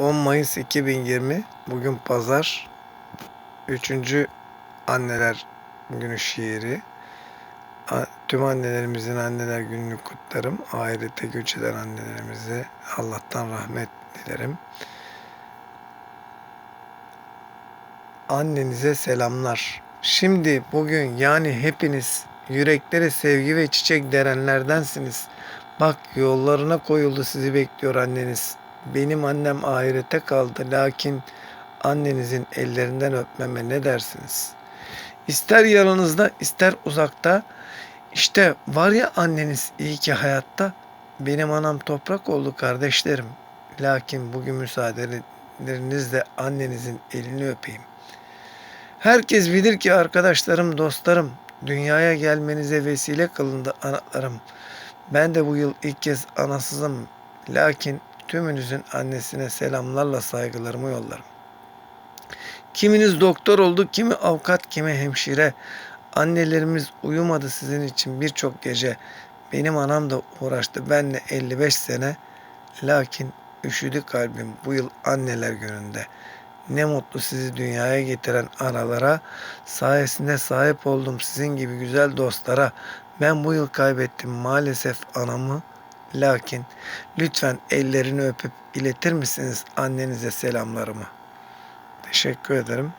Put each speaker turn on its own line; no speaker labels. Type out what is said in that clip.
10 Mayıs 2020 bugün pazar. 3. anneler günü şiiri. Tüm annelerimizin anneler gününü kutlarım. Ahirete göç eden annelerimize Allah'tan rahmet dilerim. Annenize selamlar. Şimdi bugün yani hepiniz yüreklere sevgi ve çiçek derenlerdensiniz. Bak yollarına koyuldu sizi bekliyor anneniz. Benim annem ahirete kaldı lakin annenizin ellerinden öpmeme ne dersiniz? İster yanınızda ister uzakta işte var ya anneniz iyi ki hayatta benim anam toprak oldu kardeşlerim. Lakin bugün müsaadelerinizle annenizin elini öpeyim. Herkes bilir ki arkadaşlarım, dostlarım, dünyaya gelmenize vesile kılındı analarım. Ben de bu yıl ilk kez anasızım. Lakin tümünüzün annesine selamlarla saygılarımı yollarım. Kiminiz doktor oldu, kimi avukat, kimi hemşire. Annelerimiz uyumadı sizin için birçok gece. Benim anam da uğraştı benle 55 sene. Lakin üşüdü kalbim bu yıl anneler gününde. Ne mutlu sizi dünyaya getiren analara, sayesinde sahip oldum sizin gibi güzel dostlara. Ben bu yıl kaybettim maalesef anamı. Lakin lütfen ellerini öpüp iletir misiniz annenize selamlarımı? Teşekkür ederim.